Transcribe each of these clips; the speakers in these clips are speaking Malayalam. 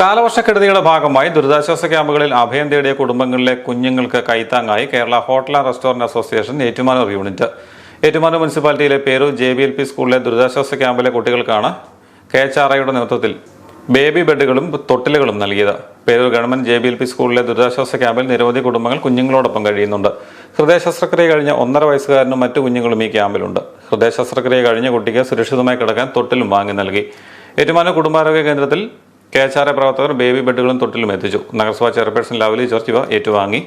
കാലവർഷക്കെടുതിയുടെ ഭാഗമായി ദുരിതാശ്വാസ ക്യാമ്പുകളിൽ അഭയം തേടിയ കുടുംബങ്ങളിലെ കുഞ്ഞുങ്ങൾക്ക് കൈത്താങ്ങായി Kerala hotel and restaurant association Ettumanoor unit. Ettumanoor മുനിസിപ്പാലിറ്റിയിലെ Peroor J B L P സ്കൂളിലെ ദുരിതാശ്വാസ ക്യാമ്പിലെ കുട്ടികൾക്കാണ് കെ എച്ച് ആർ ഐയുടെ നേതൃത്വത്തിൽ ബേബി ബെഡുകളും തൊട്ടിലുകളും നൽകിയത്. Peroor government J B L P സ്കൂളിലെ ദുരിതാശ്വാസ ക്യാമ്പിൽ നിരവധി കുടുംബങ്ങൾ കുഞ്ഞുങ്ങളോടൊപ്പം കഴിയുന്നുണ്ട്. ഹൃദയ ശസ്ത്രക്രിയ കഴിഞ്ഞ ഒന്നര വയസ്സുകാരനും മറ്റു കുഞ്ഞുങ്ങളും ഈ ക്യാമ്പിലുണ്ട്. ഹൃദയ ശസ്ത്രക്രിയ കഴിഞ്ഞ കുട്ടിക്ക് സുരക്ഷിതമായി കിടക്കാൻ തൊട്ടിലും വാങ്ങി നൽകി. ഏറ്റുമാനൂർ കുടുംബാരോഗ്യ കേന്ദ്രത്തിൽ കെ എച്ച് ആർ എ പ്രവർത്തകർ ബേബി ബെഡുകളും തൊട്ടിലും എത്തിച്ചു. നഗരസഭാ ചെയർപേഴ്സൺ ലവലി ജോർജ് ഇവ ഏറ്റുവാങ്ങി.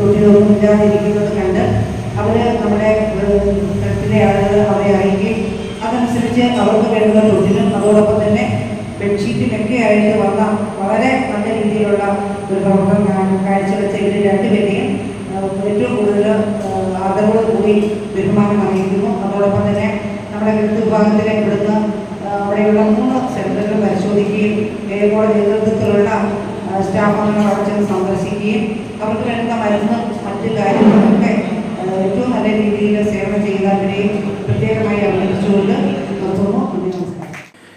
ഒരു കുഞ്ഞു ബെഡ്ഷീറ്റിനൊക്കെ ആയിട്ട് വന്ന വളരെ നല്ല രീതിയിലുള്ള ഒരു പ്രവർത്തനം കാ- ആദരവോട് കൂടി ബഹുമാനം അറിയിക്കുന്നു. അതോടൊപ്പം തന്നെ നമ്മുടെ ഹെൽത്ത് വിഭാഗത്തിലെ ഇവിടുന്ന് അവിടെയുള്ള മൂന്ന് സെന്ററുകൾ പരിശോധിക്കുകയും ഏകോടെ നേതൃത്വത്തിലുള്ള സ്റ്റാഫ് അംഗങ്ങൾ അവിടെ ചെന്ന് സന്ദർശിക്കുകയും അവർക്ക് വേണ്ടുന്ന മരുന്ന് മറ്റ് കാര്യങ്ങളൊക്കെ ഏറ്റവും നല്ല രീതിയിൽ സേവനം ചെയ്യുന്നവരെയും പ്രത്യേകമായി അഭിനന്ദിച്ചുകൊണ്ട് നമസ്കാരം.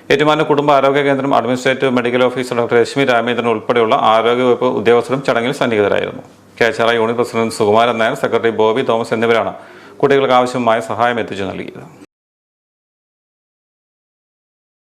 ഏറ്റുമാനൂർ കുടുംബ ആരോഗ്യ കേന്ദ്രം administrative medical officer doctor Reshmi Ramendran ഉൾപ്പെടെയുള്ള ആരോഗ്യവകുപ്പ് ഉദ്യോഗസ്ഥരും ചടങ്ങിൽ സന്നിഹിതരായിരുന്നു. K H R I unit president Sukumaran Nair secretary Boby Thomas എന്നിവരാണ് കുട്ടികൾക്ക് ആവശ്യമായ സഹായം എത്തിച്ചു നൽകിയത്.